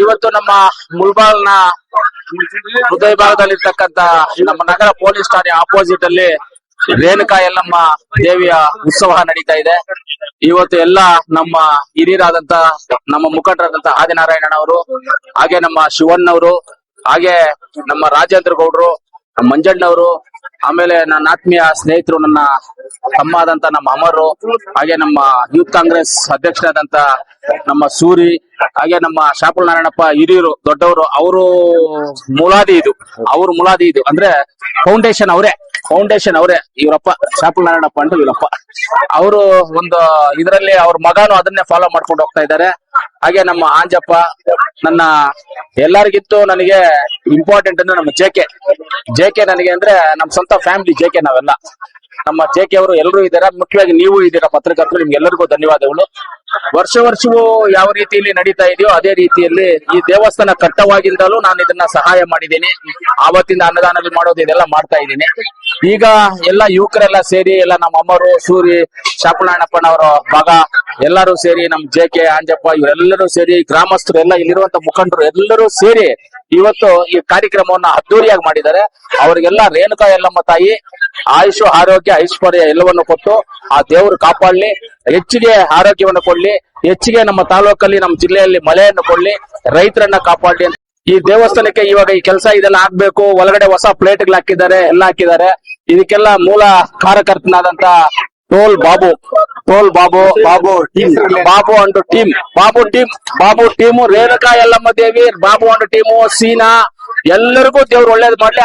ಇವತ್ತು ನಮ್ಮ ಮುಲ್ಬಾಲ್ನ ಹೃದಯ ಭಾಗದಲ್ಲಿರ್ತಕ್ಕಂತ ನಮ್ಮ ನಗರ ಪೊಲೀಸ್ ಠಾಣೆ ಆಪೋಸಿಟ್ ಅಲ್ಲಿ ರೇಣುಕಾ ಎಲ್ಲಮ್ಮ ದೇವಿಯ ಉತ್ಸವ ನಡೀತಾ ಇದೆ. ಇವತ್ತು ಎಲ್ಲ ನಮ್ಮ ಹಿರಿಯರಾದಂತ ನಮ್ಮ ಮುಖಂಡರಾದಂತ ಆದಿನಾರಾಯಣನವರು ಹಾಗೆ ನಮ್ಮ ಶಿವಣ್ಣವರು, ಹಾಗೆ ನಮ್ಮ ರಾಜೇಂದ್ರ ಗೌಡ್ರು ಮಂಜಣ್ಣವರು ಆಮೇಲೆ ನನ್ನ ಆತ್ಮೀಯ ಸ್ನೇಹಿತರು, ನನ್ನ ತಮ್ಮ ಆದಂತ ನಮ್ಮ ಅಮರು, ಹಾಗೆ ನಮ್ಮ ಯೂತ್ ಕಾಂಗ್ರೆಸ್ ಅಧ್ಯಕ್ಷನಾದಂತ ನಮ್ಮ ಸೂರಿ, ಹಾಗೆ ನಮ್ಮ ಶಾಪುಲ್ ನಾರಾಯಣಪ್ಪ ಹಿರಿಯರು, ದೊಡ್ಡವರು, ಅವರು ಮುಲಾದಿ ಇದು. ಅವ್ರ ಮುಲಾದಿ ಇದು. ಅಂದ್ರೆ ಫೌಂಡೇಶನ್ ಅವರೇ ಫೌಂಡೇಶನ್ ಅವರೇ ಇವರಪ್ಪ ಶಾಪುಲ್ ನಾರಾಯಣಪ್ಪ ಅಂತ ಇವರಪ್ಪ. ಅವರು ಒಂದು ಇದರಲ್ಲಿ ಅವ್ರ ಮಗನು ಅದನ್ನೇ ಫಾಲೋ ಮಾಡ್ಕೊಂಡು ಹೋಗ್ತಾ ಇದ್ದಾರೆ. ಹಾಗೆ ನಮ್ಮ ಆಂಜಪ್ಪ, ನನ್ನ ಎಲ್ಲರಿಗಿತ್ತು ನನಗೆ ಇಂಪಾರ್ಟೆಂಟ್ ಅಂದ್ರೆ ನಮ್ಮ ಜೆ ಕೆ ಜೆ ಕೆ ನನಗೆ ಅಂದ್ರೆ ನಮ್ಮ ಸ್ವಂತ ಫ್ಯಾಮಿಲಿ ಜೆ ಕೆ ನಾವೆಲ್ಲ. ನಮ್ಮ ಜೆಕೆ ಅವರು ಎಲ್ಲರೂ ಇದ್ದಾರೆ. ಮುಖ್ಯವಾಗಿ ನೀವು ಇದ್ದೀರಾ ಪತ್ರಕರ್ತರು ನಿಮ್ಗೆಲ್ಲರಿಗೂ ಧನ್ಯವಾದಗಳು. ವರ್ಷ ವರ್ಷವೂ ಯಾವ ರೀತಿಯಲ್ಲಿ ನಡೀತಾ ಇದೆಯೋ ಅದೇ ರೀತಿಯಲ್ಲಿ ಈ ದೇವಸ್ಥಾನ ಕಟ್ಟವಾಗಿಂದಲೂ ನಾನು ಇದನ್ನ ಸಹಾಯ ಮಾಡಿದ್ದೀನಿ. ಆವತ್ತಿಂದ ಅನ್ನದಾನದಲ್ಲಿ ಮಾಡೋದು ಇದೆಲ್ಲ ಮಾಡ್ತಾ ಇದ್ದೀನಿ. ಈಗ ಎಲ್ಲ ಯುವಕರೆಲ್ಲ ಸೇರಿ ಎಲ್ಲ ನಮ್ಮ ಅಮ್ಮರು ಸೂರಿ ಶಾಪುಳಣ್ಣಪ್ಪನವರ ಮಗ ಎಲ್ಲರೂ ಸೇರಿ ನಮ್ ಜೆ ಕೆ ಆಂಜಪ್ಪ, ಇವರೆಲ್ಲರೂ ಸೇರಿ ಗ್ರಾಮಸ್ಥರು ಎಲ್ಲ ಇಲ್ಲಿರುವಂತ ಮುಖಂಡರು ಎಲ್ಲರೂ ಸೇರಿ ಇವತ್ತು ಈ ಕಾರ್ಯಕ್ರಮವನ್ನ ಅದ್ದೂರಿಯಾಗಿ ಮಾಡಿದ್ದಾರೆ. ಅವರಿಗೆಲ್ಲ ರೇಣುಕಾ ಎಲ್ಲಮ್ಮ ತಾಯಿ, ಆಯುಷು, ಆರೋಗ್ಯ, ಐಶ್ವರ್ಯ ಎಲ್ಲವನ್ನು ಕೊಟ್ಟು ಆ ದೇವರು ಕಾಪಾಡ್ಲಿ, ಹೆಚ್ಚಿಗೆ ಆರೋಗ್ಯವನ್ನು ಕೊಡ್ಲಿ, ಹೆಚ್ಚಿಗೆ ನಮ್ಮ ತಾಲೂಕಲ್ಲಿ, ನಮ್ಮ ಜಿಲ್ಲೆಯಲ್ಲಿ ಮಳೆಯನ್ನು ಕೊಡ್ಲಿ, ರೈತರನ್ನ ಕಾಪಾಡ್ಲಿ ಈ ದೇವಸ್ಥಾನಕ್ಕೆ ಇವಾಗ ಈ ಕೆಲಸ ಇದೆಲ್ಲ ಆಗ್ಬೇಕು, ಒಳಗಡೆ ಹೊಸ ಪ್ಲೇಟ್ಗಳು ಹಾಕಿದ್ದಾರೆ, ಎಲ್ಲ ಹಾಕಿದ್ದಾರೆ. ಇದಕ್ಕೆಲ್ಲ ಮೂಲ ಕಾರಕರ್ತನಾದಂತ toll Babu toll Babu Babu Babu and team Babu team Babu team Renuka Yellamma Devi Babu and team ಸೀನಾ ಎಲ್ಲರಿಗೂ ದೇವ್ರು ಒಳ್ಳೇದ್ ಮಾಡ್ಲಿ